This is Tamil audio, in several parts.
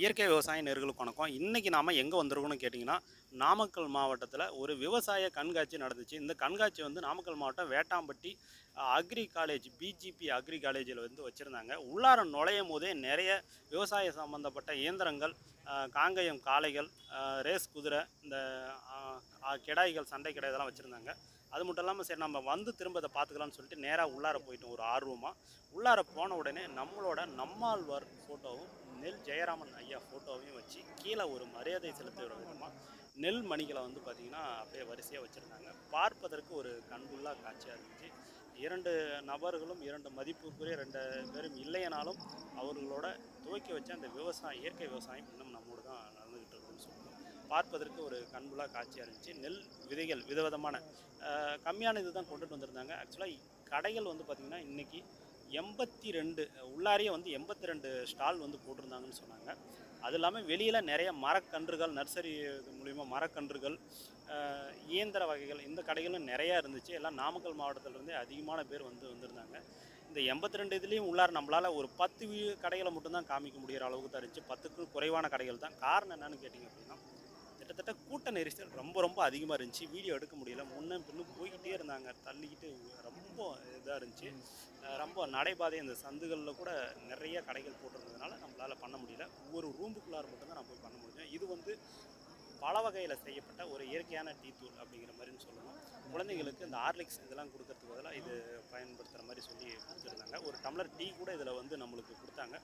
இயற்கை விவசாய நேர்களுக்கு வணக்கம். இன்றைக்கி நாம் எங்கே வந்திருக்கோம்னு கேட்டிங்கன்னா நாமக்கல் மாவட்டத்தில் ஒரு விவசாய கண்காட்சி நடந்துச்சு. இந்த கண்காட்சி வந்து நாமக்கல் மாவட்டம் Vettampatti agri college PGP agri காலேஜில் வந்து வச்சுருந்தாங்க. உள்ளார நுழையும் போதே நிறைய விவசாய சம்மந்தப்பட்ட இயந்திரங்கள் காங்கயம் காளைகள் ரேஸ் குதிரை இந்த கிடாய்கள் சண்டை கிடாய் இதெல்லாம் வச்சுருந்தாங்க. அது மட்டும் இல்லாமல் சரி நம்ம வந்து திரும்ப இதை பார்த்துக்கலாம்னு சொல்லிட்டு நேராக உள்ளார போயிட்டோம் ஒரு ஆர்வமாக உள்ளார போன உடனே நம்மளோட நம்மாழ்வார் ஃபோட்டோவும் நெல் ஜெயராமன் ஐயா ஃபோட்டோவையும் வச்சு கீழே ஒரு மரியாதை செலுத்துகிற விதமாக நெல் மணிகளை வந்து பார்த்திங்கன்னா அப்படியே வரிசையாக வச்சுருந்தாங்க. பார்ப்பதற்கு ஒரு கண்புள்ளா காட்சியாக இருந்துச்சு. இரண்டு நபர்களும் இரண்டு மதிப்புக்குரிய ரெண்டு பேரும் இல்லையனாலும் அவர்களோட துவக்கி வச்ச அந்த விவசாயம் இயற்கை விவசாயம் இன்னும் நம்மோடு தான் நடந்துக்கிட்டு இருக்குன்னு சொல்லணும் பார்ப்பதற்கு ஒரு கண்புலா காட்சியாக இருந்துச்சு. நெல் விதைகள் விதவிதமான கம்மியான இது தான் கொண்டுட்டு வந்திருந்தாங்க. ஆக்சுவலாக கடைகள் வந்து பார்த்திங்கன்னா இன்றைக்கி எண்பத்தி ரெண்டு உள்ளாரியே வந்து எண்பத்தி ரெண்டு ஸ்டால் வந்து போட்டிருந்தாங்கன்னு சொன்னாங்க. அது இல்லாமல் வெளியில் நிறைய மரக்கன்றுகள் நர்சரி இது மூலிமா மரக்கன்றுகள் இயந்திர வகைகள் இந்த கடைகளும் நிறையா இருந்துச்சு. எல்லாம் நாமக்கல் மாவட்டத்திலேருந்தே அதிகமான பேர் வந்து வந்திருந்தாங்க. இந்த எண்பத்தி ரெண்டு இதுலேயும் உள்ளார நம்மளால் ஒரு பத்து வீ- கடைகளை மட்டும்தான் காமிக்க முடிகிற அளவுக்கு தான் இருந்துச்சு. பத்துக்கும் குறைவான கடைகள் தான். காரணம் என்னன்னு கேட்டிங்க அப்படின்னா கிட்டத்தட்ட கூட்ட நெரிசல் ரொம்ப ரொம்ப அதிகமாக இருந்துச்சு. வீடியோ எடுக்க முடியல. முன்ன பின்னும் போய்கிட்டே இருந்தாங்க. தள்ளிக்கிட்டு ரொம்ப இதாக இருந்துச்சு. ரொம்ப நடைபாதை இந்த சந்துகளில் கூட நிறைய கடைகள் போட்டிருந்ததுனால நம்மளால் பண்ண முடியல. ஒவ்வொரு ரூமுக்குள்ளார மட்டும்தான் நான் போய் பண்ண முடியும் இது வந்து பல வகையில் செய்யப்பட்ட ஒரு இயற்கையான டீ தூள் அப்படிங்கிற மாதிரின்னு சொல்லணும். குழந்தைங்களுக்கு இந்த ஹார்லிக்ஸ் இதெல்லாம் கொடுக்கறதுக்கு பதிலாக இது பயன்படுத்துகிற மாதிரி சொல்லி கொடுத்துருந்தாங்க. ஒரு டம்ளர் டீ கூட இதில் வந்து நம்மளுக்கு கொடுத்தாங்க.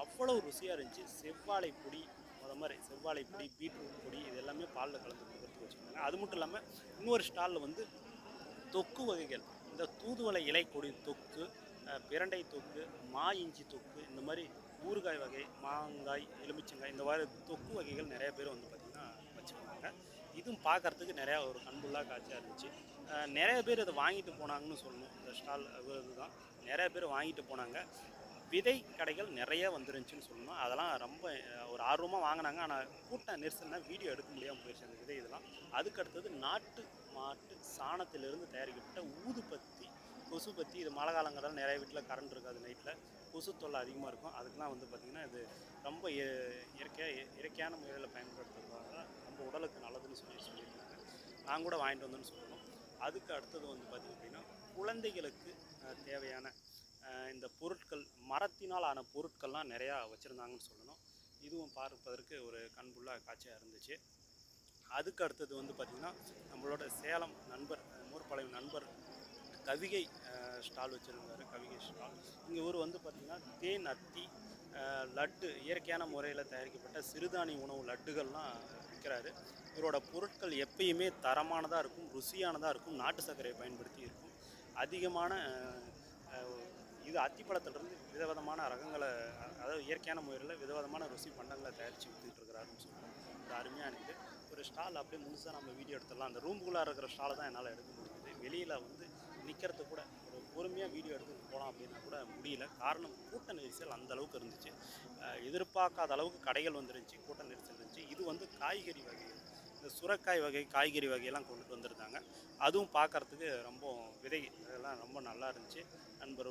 அவ்வளோ ருசியாக இருந்துச்சு. செவ்வாழை பொடி முத மாதிரி செவ்வாழை பொடி பீட்ரூட் பொடி இது எல்லாமே பாலில் கலந்து கொடுத்து வச்சுருந்தாங்க. அது மட்டும் இல்லாமல் இன்னொரு ஸ்டாலில் வந்து தொக்கு வகைகள். இந்த தூதுவளை இலை கொடி தொக்கு பிரண்டை தொக்கு மா இஞ்சி தொக்கு இந்த மாதிரி ஊறுகாய் வகை மாங்காய் எலுமிச்சங்காய் இந்த மாதிரி தொக்கு வகைகள் நிறைய பேர் வந்து பார்த்திங்கன்னா வச்சுருந்தாங்க. இதுவும் பார்க்கறதுக்கு நிறையா ஒரு கண்புள்ளா காட்சியாக இருந்துச்சு. நிறைய பேர் அதை வாங்கிட்டு போனாங்கன்னு சொல்லணும். இந்த ஸ்டால் இதுதான். நிறைய பேர் வாங்கிட்டு போனாங்க. விதை கடைகள் நிறைய வந்துருந்துச்சுன்னு சொல்லணும். அதெல்லாம் ரொம்ப ஒரு ஆர்வமாக வாங்கினாங்க. ஆனால் கூட்ட நெரிசல்னால் வீடியோ எடுக்க முடியாமல் போயிடுச்சு அந்த விதை இதெல்லாம். அதுக்கு அடுத்தது நாட்டு மாட்டு சாணத்திலிருந்து தயாரிக்கப்பட்ட ஊதுபத்தி பற்றி இது மழை காலங்கிறதால நிறைய வீட்டில் கரண்ட் இருக்காது நைட்டில் கொசு தொல்லை அதிகமாக இருக்கும். அதுக்கெலாம் வந்து பார்த்திங்கன்னா இது ரொம்ப இயற்கையாக இயற்கையான முறையில் பயன்படுத்துறதுனால ரொம்ப உடலுக்கு நல்லதுன்னு சொல்லி சொல்லியிருக்காங்க நான் கூட வாங்கிட்டு வந்தேன்னு சொல்லணும். அதுக்கு அடுத்தது வந்து பார்த்திங்க அப்படின்னா குழந்தைகளுக்கு தேவையான இந்த பொருட்கள் மரத்தினால் ஆன பொருட்கள்லாம் நிறையா வச்சுருந்தாங்கன்னு சொல்லணும். இதுவும் பார்ப்பதற்கு ஒரு கண்புள்ள காட்சியாக இருந்துச்சு. அதுக்கு அடுத்தது வந்து பார்த்திங்கன்னா நம்மளோட சேலம் நண்பர் மூர்பாளையம் நண்பர் கவிகை ஸ்டால் வச்சுருந்தாரு கவிகை ஸ்டால். இங்கே ஊர் வந்து பார்த்திங்கன்னா தேன் அத்தி லட்டு இயற்கையான முறையில் தயாரிக்கப்பட்ட சிறுதானிய உணவு லட்டுகள்லாம் விற்கிறாரு. இவரோட பொருட்கள் எப்பயுமே தரமானதாக இருக்கும் ருசியானதாக இருக்கும் நாட்டு சர்க்கரையை பயன்படுத்தி இருக்கும். அதிகமான இது அத்திப்பழத்திலிருந்து விதவிதமான ரகங்களை அதாவது இயற்கையான முறையில் விதவிதமான ருசி பண்டங்களை தயாரித்து வித்துட்டு இருக்கிறாருன்னு இது ஒரு அருமையான இது. ஒரு ஸ்டால் அப்படியே முழுசாக நம்ம வீடியோ எடுத்துடலாம். அந்த ரூம்குள்ளே இருக்கிற ஸ்டாலை தான் என்னால் எடுக்க முடியுது. வெளியில் வந்து நிற்கிறது கூட ஒரு பொறுமையாக வீடியோ எடுத்து போகலாம் அப்படின்னா கூட முடியல. காரணம் கூட்ட நெரிசல் அந்த அளவுக்கு இருந்துச்சு. எதிர்பார்க்காத அளவுக்கு கடைகள் வந்துருந்துச்சு கூட்ட நெரிசல் இருந்துச்சு. இது வந்து காய்கறி வகைகள். இந்த சுரக்காய் வகை காய்கறி வகையெல்லாம் கொண்டுட்டு வந்திருந்தாங்க. அதுவும் பார்க்கறதுக்கு ரொம்ப விதை இதெல்லாம் ரொம்ப நல்லா இருந்துச்சு. நண்பர்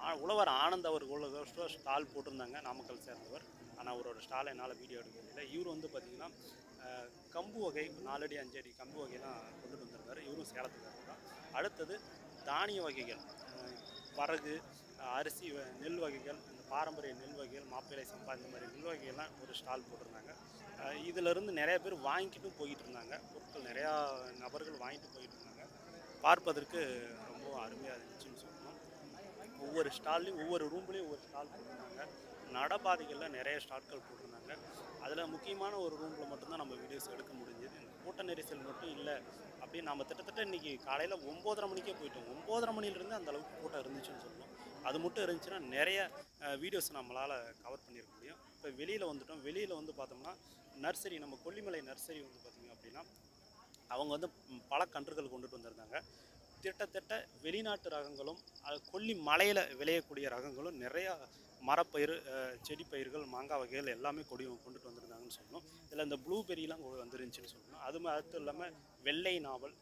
ஆ- உழவர் ஆனந்த் அவர் உள்ள ஸ்டால் போட்டிருந்தாங்க நாமக்கல் சேர்ந்தவர். ஆனால் அவரோட ஸ்டாலை என்னால் வீடியோ எடுக்க முடியல. இவர் வந்து பார்த்திங்கன்னா கம்பு வகை நாலடி அஞ்சடி கம்பு வகையெல்லாம் கொண்டுட்டு வந்திருந்தார். இவரும் சேலத்துக்காரர் தான். அடுத்தது தானிய வகைகள். வரகு அரிசி வ- நெல் வகைகள் இந்த பாரம்பரிய நெல் வகைகள் மாப்பிள்ளை சம்பா இந்த மாதிரி நெல் வகைகள்லாம் ஒரு ஸ்டால் போட்டிருந்தாங்க. இதிலிருந்து நிறைய பேர் வாங்கிட்டும் போயிட்டு இருந்தாங்க பொருட்கள் நிறையா நபர்கள் வாங்கிட்டு போயிட்டு இருந்தாங்க பார்ப்பதற்கு ரொம்ப அருமையாக இருந்துச்சுன்னு சொல்லணும். ஒவ்வொரு ஸ்டால்லையும் ஒவ்வொரு ரூம்லேயும் ஒவ்வொரு ஸ்டால் போட்டிருந்தாங்க. நடப்பாதைகளில் நிறைய ஸ்டால்கள் போட்டிருந்தாங்க. அதில் முக்கியமான ஒரு ரூமில் மட்டும்தான் நம்ம வீடியோஸ் எடுக்க முடிஞ்சது. இந்த கூட்ட நெரிசல் மட்டும் இல்லை அப்படின்னு நம்ம கிட்டத்தட்ட இன்றைக்கி காலையில் ஒம்போதரை மணிக்கே போயிட்டோம். ஒம்போதரை மணிலேருந்து அந்த அளவுக்கு கூட்டம் இருந்துச்சுன்னு சொல்லணும். அது மட்டும் இருந்துச்சுன்னா நிறைய வீடியோஸ் நம்மளால் கவர் பண்ணியிருக்க முடியும். இப்போ வெளியில் வந்துட்டோம். வெளியில் வந்து பார்த்தோம்னா நர்சரி நம்ம கொல்லிமலை நர்சரி வந்து பார்த்திங்க அப்படின்னா அவங்க வந்து பல கன்றுகள் கொண்டுட்டு வந்திருந்தாங்க. திட்டத்தட்ட வெளிநாட்டு ரகங்களும் அது கொல்லி மலையில் விளையக்கூடிய ரகங்களும் நிறையா மரப்பயிர் செடி பயிர்கள் மாங்காய் வகைகள் எல்லாமே கொடி கொண்டுட்டு வந்திருந்தாங்கன்னு சொல்லணும். இதில் இந்த ப்ளூபெரிலாம் வந்துருந்துச்சுன்னு சொல்லணும். அது மட்டும் இல்லாமல் வெள்ளை நாவல்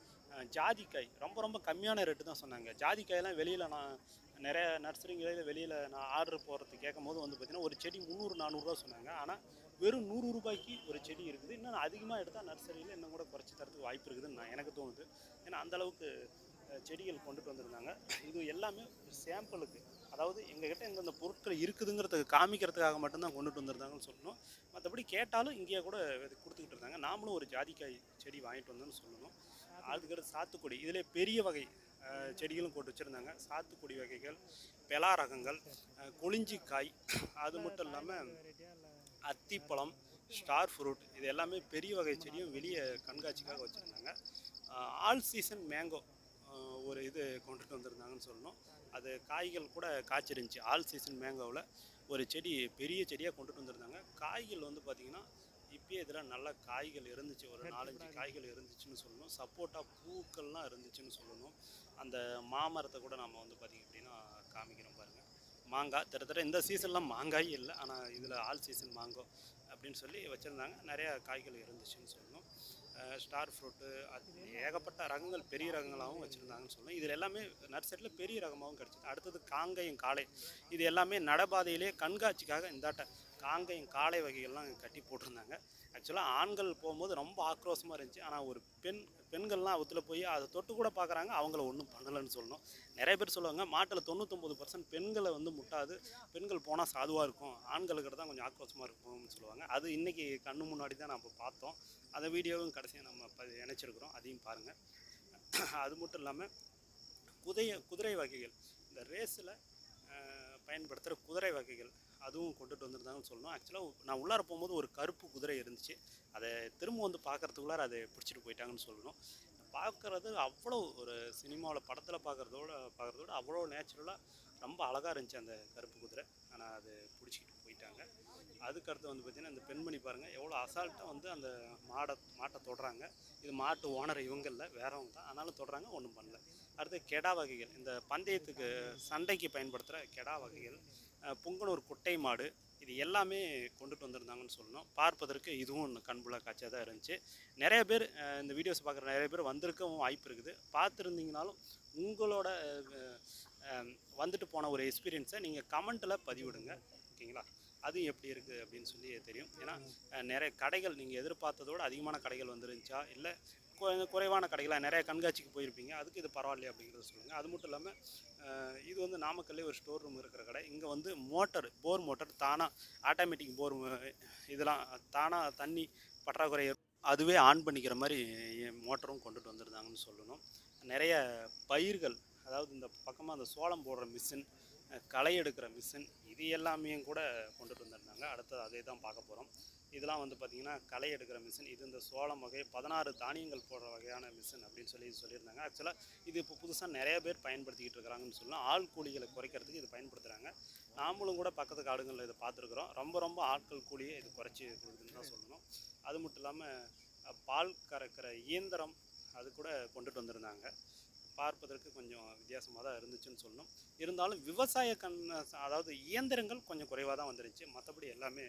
ஜாதிக்காய் ரொம்ப ரொம்ப கம்மியான ரேட்டு தான் சொன்னாங்க. ஜாதிக்காயெல்லாம் வெளியில் நான் நிறைய நர்சரிங்களில் வெளியில் நான் ஆர்டர் போடுறது கேட்கும் போது வந்து பார்த்திங்கன்னா ஒரு செடி முந்நூறு நானூறுரூவா சொன்னாங்க. ஆனால் வெறும் நூறு ரூபாய்க்கு ஒரு செடி இருக்குது. இன்னும் அதிகமாக எடுத்தால் நர்சரியில் இன்னும் கூட குறைச்சி தரதுக்கு வாய்ப்பு இருக்குதுன்னு நான் எனக்கு தோணுது. ஏன்னா அந்த அளவுக்கு அஹ், செடிகள் கொண்டுட்டு வந்திருந்தாங்க. இது எல்லாமே சாம்பிளுக்கு அதாவது எங்ககிட்ட எந்தெந்த பொருட்கள் இருக்குதுங்கிறதுக்கு காமிக்கிறதுக்காக மட்டும்தான் கொண்டுட்டு வந்திருந்தாங்கன்னு சொல்லணும். மற்றபடி கேட்டாலும் இங்கேயே கூட கொடுத்துக்கிட்டு இருந்தாங்க. நாமளும் ஒரு ஜாதிக்காய் செடி வாங்கிட்டு வந்தோம்னு சொல்லணும். அதுக்கடுத்து சாத்துக்குடி. இதில் பெரிய வகை செடிகளும் போட்டு வச்சுருந்தாங்க. சாத்துக்குடி வகைகள் பெலா ரகங்கள் அஹ், கொளிஞ்சிக்காய் அது மட்டும் இல்லாமல் அத்திப்பழம் ஸ்டார் ஃப்ரூட் இது எல்லாமே பெரிய வகை செடியும் வெளியே கண்காட்சிக்காக வச்சுருந்தாங்க. ஆல் சீசன் மேங்கோ ஒரு இது கொண்டுட்டு வந்திருந்தாங்கன்னு சொல்லணும். அது காய்கள் கூட காய்ச்சிருந்துச்சி. ஆல் சீசன் மேங்கோவில் ஒரு செடி பெரிய செடியாக கொண்டுட்டு வந்திருந்தாங்க. காய்கள் வந்து பார்த்திங்கன்னா இப்பயே இதில் நல்ல காய்கள் இருந்துச்சு. ஒரு நாலஞ்சு காய்கள் இருந்துச்சுன்னு சொல்லணும். சப்போட்டா பூக்கள்லாம் இருந்துச்சுன்னு சொல்லணும். அந்த மாமரத்தை கூட நம்ம வந்து பார்த்திங்க அப்படின்னா காமிக்கிறோம் பாருங்கள் மாங்காய் கிட்டத்தட்ட இந்த சீசன்லாம் மாங்காய் இல்லை. ஆனால் இதில் ஆல் சீசன் மாங்கோ அப்படின்னு சொல்லி வச்சுருந்தாங்க. நிறையா காய்கள் இருந்துச்சுன்னு சொல்லணும். ஸ்டார் ஃப்ரூட்டு அது ஏகப்பட்ட ரகங்கள் பெரிய ரகங்களாகவும் வச்சுருந்தாங்கன்னு சொல்லணும். இதில் எல்லாமே நர்சரியில் பெரிய ரகமாகவும் கிடச்சிது அடுத்தது காங்கையும் காளை. இது எல்லாமே நடைபாதையிலே கண்காட்சிக்காக இந்தாட்ட காங்கையும் காளை வகைகள்லாம் கட்டி போட்டிருந்தாங்க. ஆக்சுவலாக ஆண்கள் போகும்போது ரொம்ப ஆக்ரோஷமாக இருந்துச்சு. ஆனால் ஒரு பெண் பெண்கள்லாம் அவத்தில் போய் அதை தொட்டு கூட பார்க்குறாங்க. அவங்கள ஒன்றும் பண்ணலைன்னு சொல்லணும். நிறைய பேர் சொல்லுவாங்க மாட்டில் தொண்ணூத்தொம்பது பர்சன்ட் பெண்களை வந்து முட்டாது. பெண்கள் போனால் சாதுவாக இருக்கும். ஆண்களுக்கிட்ட தான் கொஞ்சம் ஆக்ரோஷமாக இருக்கும்னு சொல்லுவாங்க. அது இன்றைக்கி கண்ணு முன்னாடி தான் நம்ம பார்த்தோம். அந்த வீடியோவும் கடைசியாக நம்ம ப இணைச்சிருக்கிறோம். அதையும் பாருங்கள் அது மட்டும் இல்லாமல் குதிரை குதிரை வகைகள். இந்த ரேஸில் பயன்படுத்துகிற குதிரை வகைகள். அதுவும் கொண்டுட்டு வந்திருந்தாங்கன்னு சொல்லணும். ஆக்சுவலாக நான் உள்ளார போகும்போது ஒரு கருப்பு குதிரை இருந்துச்சு. அதை திரும்ப வந்து பார்க்குறதுக்குள்ளார அதை பிடிச்சிட்டு போயிட்டாங்கன்னு சொல்லணும். பார்க்குறது அவ்வளோ ஒரு சினிமாவில் படத்தில் பார்க்குறதோட பார்க்குறதோட அவ்வளோ நேச்சுரலாக ரொம்ப அழகாக இருந்துச்சு அந்த கருப்பு குதிரை. ஆனால் அது பிடிச்சிக்கிட்டு போயிட்டாங்க. அதுக்கடுத்து வந்து பார்த்திங்கன்னா இந்த பெண்மணி பாருங்கள் எவ்வளோ அசால்ட்டாக வந்து அந்த மாடை மாட்டை தொடுறாங்க. இது மாட்டு ஓனர் இவங்கள வேறவங்க தான். ஆனாலும் தொடுறாங்க ஒன்றும் பண்ணல. அடுத்து கெடா வகைகள். இந்த பந்தயத்துக்கு சண்டைக்கு பயன்படுத்துகிற கெடா வகைகள். புங்கனூர் குட்டை மாடு. இது எல்லாமே கொண்டுட்டு வந்திருந்தாங்கன்னு சொல்லணும். பார்ப்பதற்கு இதுவும் ஒன்று கண்புள்ள காட்சியாக தான் இருந்துச்சு. நிறைய பேர் இந்த வீடியோஸ் பார்க்குற நிறைய பேர் வந்திருக்கவும் வாய்ப்பு இருக்குது. பார்த்துருந்தீங்கனாலும் உங்களோட வந்துட்டு போன ஒரு எக்ஸ்பீரியன்ஸை நீங்கள் கமெண்ட்டில் பதிவிடுங்க. ஓகேங்களா? அது எப்படி இருக்குது அப்படின்னு சொல்லி தெரியும். ஏன்னா நிறைய கடைகள் நீங்கள் எதிர்பார்த்ததோட அதிகமான கடைகள் வந்துருந்துச்சா? இல்லை குறைவான கடைகளாக நிறைய கண்காட்சிக்கு போயிருப்பீங்க. அதுக்கு இது பரவாயில்லையா அப்படிங்கிறத சொல்லுங்கள் அது மட்டும் இல்லாமல் இது வந்து நாமக்கல்லே ஒரு ஸ்டோர் ரூம் இருக்கிற கடை. இங்கே வந்து மோட்டர் போர் மோட்டர் தானாக ஆட்டோமேட்டிக் போர் இதெல்லாம் தானாக தண்ணி பற்றாக்குறை அதுவே ஆன் பண்ணிக்கிற மாதிரி மோட்டரும் கொண்டுட்டு வந்திருந்தாங்கன்னு சொல்லணும். நிறைய பயிர்கள் அதாவது இந்த பக்கமாக அந்த சோளம் போடுற மிஷின் களை எடுக்கிற மிஷின் இது எல்லாமே கூட கொண்டுட்டு வந்திருந்தாங்க. அடுத்தது அதே தான் பார்க்க போகிறோம் இதெல்லாம் வந்து பார்த்திங்கன்னா களை எடுக்கிற மிஷின் இது இந்த சோளம் வகை பதினாறு தானியங்கள் போடுற வகையான மிஷின் அப்படின்னு சொல்லி சொல்லியிருந்தாங்க. ஆக்சுவலாக இது இப்போ புதுசாக நிறைய பேர் பயன்படுத்திக்கிட்டு இருக்கிறாங்கன்னு சொல்லலாம். ஆள் கூலிகளை குறைக்கிறதுக்கு இது பயன்படுத்துகிறாங்க நாமளும் கூட பக்கத்து காடுகளில் இதை பார்த்துருக்குறோம். ரொம்ப ரொம்ப ஆட்கள் கூலியை இது குறைச்சி கொடுக்குதுன்னு தான் சொல்லணும். அது மட்டும் இல்லாமல் பால் கறக்கிற இயந்திரம் அது கூட கொண்டுட்டு வந்திருந்தாங்க. பார்ப்பதற்கு கொஞ்சம் வித்தியாசமாக தான் இருந்துச்சுன்னு சொல்லணும். இருந்தாலும் விவசாய கண் அதாவது இயந்திரங்கள் கொஞ்சம் குறைவாக தான் வந்துருந்துச்சு மற்றபடி எல்லாமே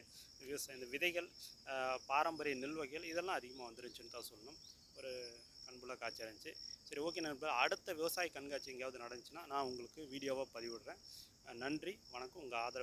விவசாயம் இந்த விதைகள் பாரம்பரிய நெல் வகைகள் இதெல்லாம் அதிகமாக வந்துருந்துச்சுன்னு தான் சொல்லணும். ஒரு கண்புள்ள காட்சியாக இருந்துச்சு சரி ஓகே நண்பர் அடுத்த விவசாய கண்காட்சி எங்கேயாவது நடந்துச்சுன்னா நான் உங்களுக்கு வீடியோவாக பதிவிடுறேன். நன்றி வணக்கம். உங்கள் ஆதரவு